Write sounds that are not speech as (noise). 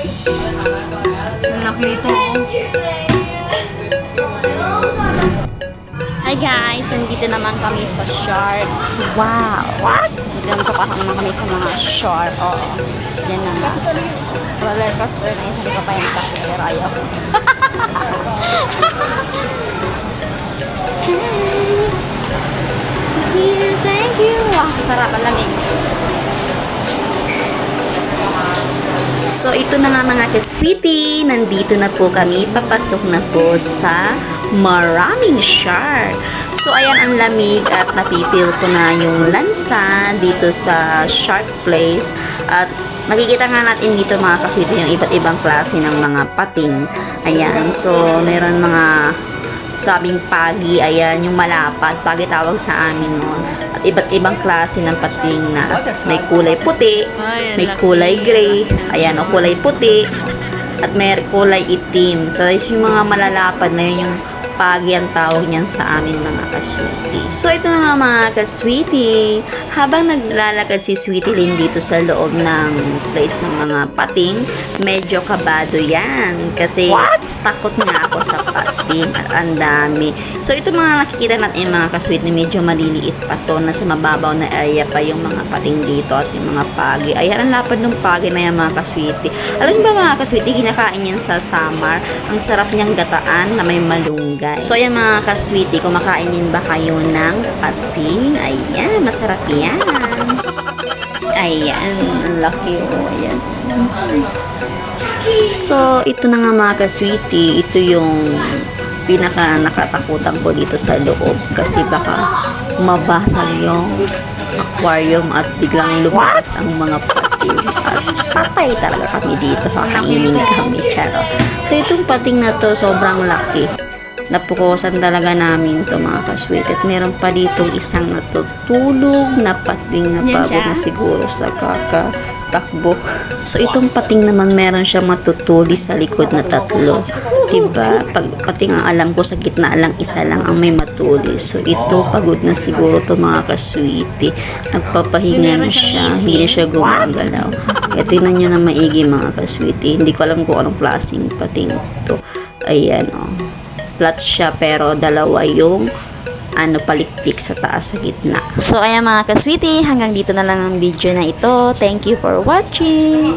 Ang laki nito. Hi guys! Nandito naman kami sa Shark. Wow! What? Ganito pa naman kami sa mga Shark. Oo. Yan na nga. Roller coaster na. Hindi ko pa yung sakit. Pero ayaw. Here, (laughs) thank you! Wow, sarap ang lamig. So, ito na nga mga ka-sweetie. Nandito na po kami. Papasok na po sa maraming shark. So, ayan ang lamig at napipil ko na yung lansa dito sa shark place. At makikita nga natin dito mga ka-sweetie yung iba't ibang klase ng mga pating. Ayan. So, meron mga sabing pagi, ayan, yung malapad, pagi tawag sa amin noon. At iba't ibang klase ng pating na may kulay puti, may kulay gray, ayan, o kulay puti, at may kulay itim. So, is yung mga malalapad na yun yung pagi ang tawag niyan sa amin mga kasweetie. So, ito na nga mga kasweetie. Habang naglalakad si Sweetie Lynn dito sa loob ng place ng mga pating, medyo kabado yan. Kasi takot nga ako sa pating at ang dami. So, ito mga nakikita natin mga kasweetie, medyo maliliit pa to. Nasa mababaw na area pa yung mga pating dito at yung mga pagi. Ayan, ang lapad ng pagi na yan mga kasweetie. Alam niyo ba mga kasweetie, kinakain yan sa summer. Ang sarap niyang gataan na may malunggay. So, ayan mga kasweetie, kumakain din ba kayo ng pating? Ayan, masarap yan. Ayan, laki oh, ayan. So, ito na nga mga kasweetie, ito yung pinaka nakatakutan ko dito sa loob kasi baka mabasag yung aquarium at biglang lumakas ang mga pating at patay talaga kami dito kakainin kami charot. So itong pating na to sobrang laki napukusan talaga namin to mga kasweet. At meron pa ditong isang natutulog na pating na pagod na siguro sa kakatakbo. So itong pating naman meron siyang matutuli sa likod na tatlo. Diba? Pag kating ang alam ko sa gitna lang isa lang ang may matuli. So ito pagod na siguro to mga kasweety nagpapahinga na siya. Hindi na siya gumagalaw. Kaya tingnan nyo na maigi mga kasweety hindi ko alam kung anong klaseng pating to. Ayan oh flat siya pero dalawa yung ano palikpik sa taas sa gitna. So ayan mga ka-sweetie, hanggang dito na lang ang video na ito. Thank you for watching!